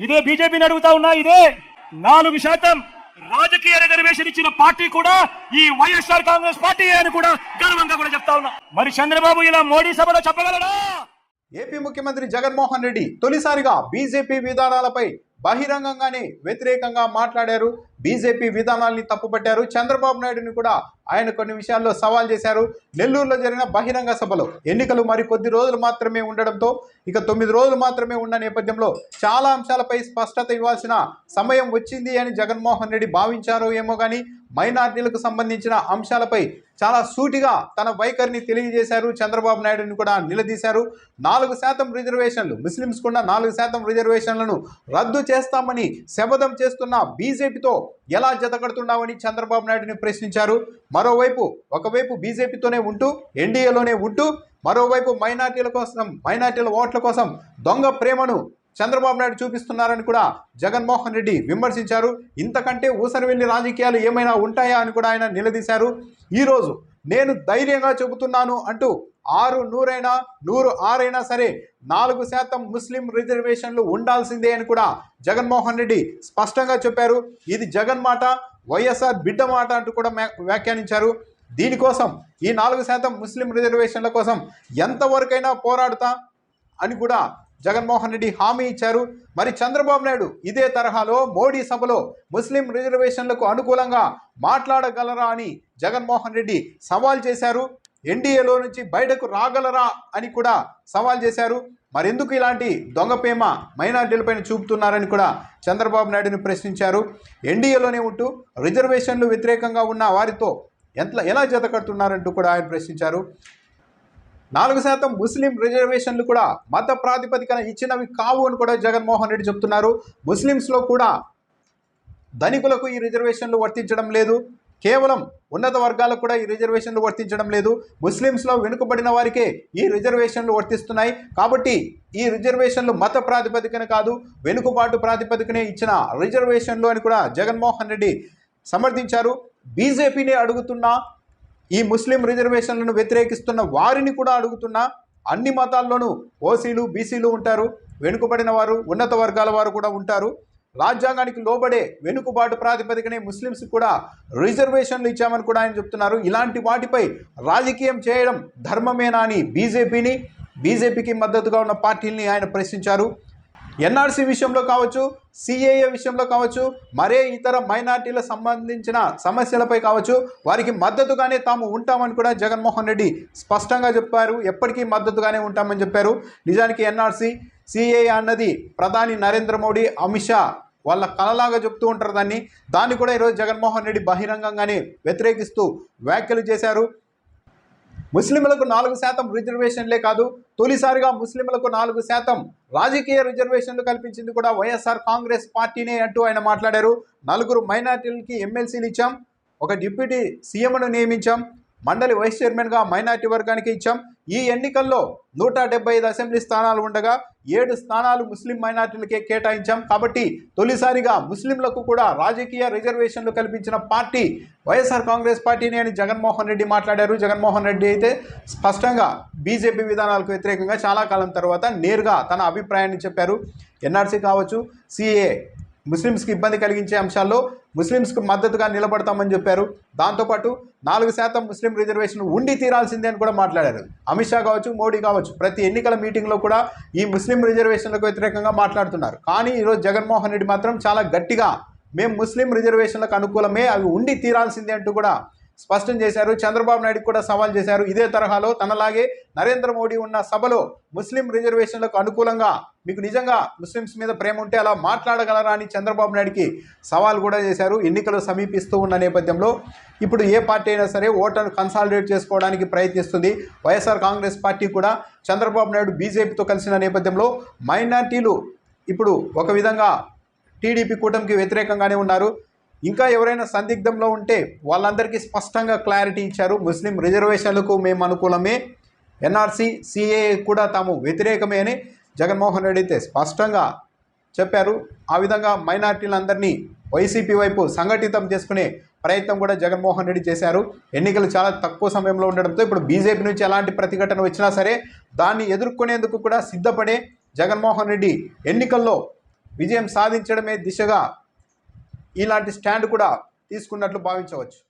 ఇదే బీజేపీని అడుగుతా ఉన్నా ఇదే నాలుగు శాతం రాజకీయ రిజర్వేషన్ ఇచ్చిన పార్టీ కూడా ఈ వైఎస్ఆర్ కాంగ్రెస్ పార్టీ అని కూడా గర్వంగా కూడా చెప్తా ఉన్నా. మరి చంద్రబాబు ఇలా మోడీ సభలో చెప్పగలడా? ఏపీ ముఖ్యమంత్రి జగన్మోహన్ రెడ్డి తొలిసారిగా బీజేపీ విధానాలపై బహిరంగంగానే వ్యతిరేకంగా మాట్లాడారు. బీజేపీ విధానాల్ని తప్పుపట్టారు. చంద్రబాబు నాయుడుని కూడా ఆయన కొన్ని విషయాల్లో సవాల్ చేశారు. నెల్లూరులో జరిగిన బహిరంగ సభలో ఎన్నికలు మరి కొద్ది రోజులు మాత్రమే ఉండడంతో ఇక తొమ్మిది రోజులు మాత్రమే ఉన్న నేపథ్యంలో చాలా అంశాలపై స్పష్టత ఇవ్వాల్సిన సమయం వచ్చింది అని జగన్మోహన్ రెడ్డి భావించారో ఏమో కానీ మైనార్టీలకు సంబంధించిన అంశాలపై చాలా సూటిగా తన వైఖరిని తెలియజేశారు. చంద్రబాబు నాయుడుని కూడా నిలదీశారు. నాలుగు శాతం రిజర్వేషన్లు ముస్లింస్ కూడా నాలుగు శాతం రిజర్వేషన్లను రద్దు చేస్తామని శపథం చేస్తున్న బీజేపీతో ఎలా జతకడుతున్నామని చంద్రబాబు నాయుడుని ప్రశ్నించారు. మరోవైపు ఒకవైపు బీజేపీతోనే ఉంటూ ఎన్డీఏలోనే ఉంటూ మరోవైపు మైనార్టీల కోసం మైనార్టీల ఓట్ల కోసం దొంగ ప్రేమను చంద్రబాబు నాయుడు చూపిస్తున్నారని కూడా జగన్మోహన్ రెడ్డి విమర్శించారు. ఇంతకంటే ఊసరవెల్లి రాజకీయాలు ఏమైనా ఉంటాయా అని కూడా ఆయన నిలదీశారు. ఈరోజు నేను ధైర్యంగా చెబుతున్నాను అంటూ ఆరు నూరైనా నూరు ఆరైనా సరే నాలుగు శాతం ముస్లిం రిజర్వేషన్లు ఉండాల్సిందే అని కూడా జగన్మోహన్ రెడ్డి స్పష్టంగా చెప్పారు. ఇది జగన్ మాట వైఎస్ఆర్ బిడ్డ మాట అంటూ కూడా వ్యాఖ్యానించారు. దీనికోసం ఈ నాలుగు శాతం ముస్లిం రిజర్వేషన్ల కోసం ఎంతవరకైనా పోరాడుతా అని కూడా జగన్మోహన్ రెడ్డి హామీ ఇచ్చారు. మరి చంద్రబాబు నాయుడు ఇదే తరహాలో మోడీ సభలో ముస్లిం రిజర్వేషన్లకు అనుకూలంగా మాట్లాడగలరా అని జగన్మోహన్ రెడ్డి సవాల్ చేశారు. ఎన్డీఏలో నుంచి బయటకు రాగలరా అని కూడా సవాల్ చేశారు. మరెందుకు ఇలాంటి దొంగ మైనార్టీలపైన చూపుతున్నారని కూడా చంద్రబాబు నాయుడుని ప్రశ్నించారు. ఎన్డీఏలోనే ఉంటూ రిజర్వేషన్లు వ్యతిరేకంగా ఉన్న వారితో ఎంత ఎలా జత కడుతున్నారంటూ కూడా ఆయన ప్రశ్నించారు. నాలుగు శాతం ముస్లిం రిజర్వేషన్లు కూడా మత ప్రాతిపదికన ఇచ్చినవి కావు అని కూడా జగన్మోహన్ రెడ్డి చెప్తున్నారు. ముస్లిమ్స్లో కూడా ధనికులకు ఈ రిజర్వేషన్లు వర్తించడం లేదు. కేవలం ఉన్నత వర్గాలకు కూడా ఈ రిజర్వేషన్లు వర్తించడం లేదు. ముస్లిమ్స్లో వెనుకబడిన వారికే ఈ రిజర్వేషన్లు వర్తిస్తున్నాయి. కాబట్టి ఈ రిజర్వేషన్లు మత ప్రాతిపదికన కాదు వెనుకబాటు ప్రాతిపదికనే ఇచ్చిన రిజర్వేషన్లు అని కూడా జగన్మోహన్ రెడ్డి సమర్థించారు. బీజేపీని అడుగుతున్నా ఈ ముస్లిం రిజర్వేషన్లను వ్యతిరేకిస్తున్న వారిని కూడా అడుగుతున్నా అన్ని మతాల్లోనూ ఓసీలు బీసీలు ఉంటారు. వెనుకబడిన వారు ఉన్నత వర్గాల వారు కూడా ఉంటారు. రాజ్యాంగానికి లోబడే వెనుకబాటు ప్రాతిపదికనే ముస్లిమ్స్ కూడా రిజర్వేషన్లు ఇచ్చామని కూడా ఆయన చెప్తున్నారు. ఇలాంటి వాటిపై రాజకీయం చేయడం ధర్మమేనా అని బీజేపీని బీజేపీకి మద్దతుగా ఉన్న పార్టీల్ని ఆయన ప్రశ్నించారు. ఎన్ఆర్సీ విషయంలో కావచ్చు సిఏఏ విషయంలో కావచ్చు మరే ఇతర మైనార్టీలకు సంబంధించిన సమస్యలపై కావచ్చు వారికి మద్దతుగానే తాము ఉంటామని కూడా జగన్మోహన్ రెడ్డి స్పష్టంగా చెప్పారు. ఎప్పటికీ మద్దతుగానే ఉంటామని చెప్పారు. నిజానికి ఎన్ఆర్సీ సిఏఏ అన్నది ప్రధాని నరేంద్ర మోడీ అమిత్ షా వాళ్ళ కలలాగా చెప్తూ ఉంటారు దాన్ని. దాన్ని కూడా ఈరోజు జగన్మోహన్ రెడ్డి బహిరంగంగానే వ్యతిరేకిస్తూ వ్యాఖ్యలు చేశారు. ముస్లింలకు నాలుగు శాతం రిజర్వేషన్లే కాదు తొలిసారిగా ముస్లింలకు నాలుగు శాతం రాజకీయ రిజర్వేషన్లు కల్పించింది కూడా వైఎస్ఆర్ కాంగ్రెస్ పార్టీనే అంటూ ఆయన మాట్లాడారు. నలుగురు మైనార్టీలకి ఎమ్మెల్సీలు ఇచ్చాం. ఒక డిప్యూటీ సీఎంను నియమించాం. మండలి వైస్ చైర్మన్గా మైనార్టీ వర్గానికి ఇచ్చాం. ఈ ఎన్నికల్లో నూట డెబ్బై ఐదు అసెంబ్లీ స్థానాలు ఉండగా ఏడు స్థానాలు ముస్లిం మైనార్టీలకే కేటాయించాం. కాబట్టి తొలిసారిగా ముస్లింలకు కూడా రాజకీయ రిజర్వేషన్లు కల్పించిన పార్టీ వైఎస్ఆర్ కాంగ్రెస్ పార్టీని అని జగన్మోహన్ రెడ్డి మాట్లాడారు. జగన్మోహన్ రెడ్డి అయితే స్పష్టంగా బీజేపీ విధానాలకు వ్యతిరేకంగా చాలా కాలం తర్వాత నేరుగా తన అభిప్రాయాన్ని చెప్పారు. ఎన్ఆర్సీ కావచ్చు సిఏ ముస్లిమ్స్కి ఇబ్బంది కలిగించే అంశాల్లో ముస్లిమ్స్కు మద్దతుగా నిలబడతామని చెప్పారు. దాంతోపాటు నాలుగు శాతం ముస్లిం రిజర్వేషన్ ఉండి తీరాల్సిందే అని కూడా మాట్లాడారు. అమిత్ షా కావచ్చు మోడీ కావచ్చు ప్రతి ఎన్నికల మీటింగ్లో కూడా ఈ ముస్లిం రిజర్వేషన్లకు వ్యతిరేకంగా మాట్లాడుతున్నారు. కానీ ఈరోజు జగన్మోహన్ రెడ్డి మాత్రం చాలా గట్టిగా మేము ముస్లిం రిజర్వేషన్లకు అనుకూలమే అవి ఉండి తీరాల్సిందే అంటూ కూడా స్పష్టం చేశారు. చంద్రబాబు నాయుడు కూడా సవాల్ చేశారు. ఇదే తరహాలో తనలాగే నరేంద్ర మోడీ ఉన్న సభలో ముస్లిం రిజర్వేషన్లకు అనుకూలంగా మీకు నిజంగా ముస్లిమ్స్ మీద ప్రేమ ఉంటే అలా మాట్లాడగలరా అని చంద్రబాబు నాయుడికి సవాల్ కూడా చేశారు. ఎన్నికలు సమీపిస్తూ ఉన్న నేపథ్యంలో ఇప్పుడు ఏ పార్టీ అయినా సరే ఓటర్ను కన్సాలిడేట్ చేసుకోవడానికి ప్రయత్నిస్తుంది. వైఎస్ఆర్ కాంగ్రెస్ పార్టీ కూడా చంద్రబాబు నాయుడు బీజేపీతో కలిసిన నేపథ్యంలో మైనార్టీలు ఇప్పుడు ఒక విధంగా టీడీపీ కూటమికి వ్యతిరేకంగానే ఉన్నారు. ఇంకా ఎవరైనా సందిగ్ధంలో ఉంటే వాళ్ళందరికీ స్పష్టంగా క్లారిటీ ఇచ్చారు. ముస్లిం రిజర్వేషన్లకు మేము అనుకూలమే. ఎన్ఆర్సీ సిఏ కూడా తాము వ్యతిరేకమే అని జగన్మోహన్ రెడ్డి అయితే స్పష్టంగా చెప్పారు. ఆ విధంగా మైనార్టీలందరినీ వైసీపీ వైపు సంఘటితం చేసుకునే ప్రయత్నం కూడా జగన్మోహన్ రెడ్డి చేశారు. ఎన్నికలు చాలా తక్కువ సమయంలో ఉండడంతో ఇప్పుడు బీజేపీ నుంచి ఎలాంటి ప్రతిఘటన వచ్చినా సరే దాన్ని ఎదుర్కొనేందుకు కూడా సిద్ధపడే జగన్మోహన్ రెడ్డి ఎన్నికల్లో విజయం సాధించడమే దిశగా ఇలాంటి స్టాండ్ కూడా తీసుకున్నట్లు భావించవచ్చు.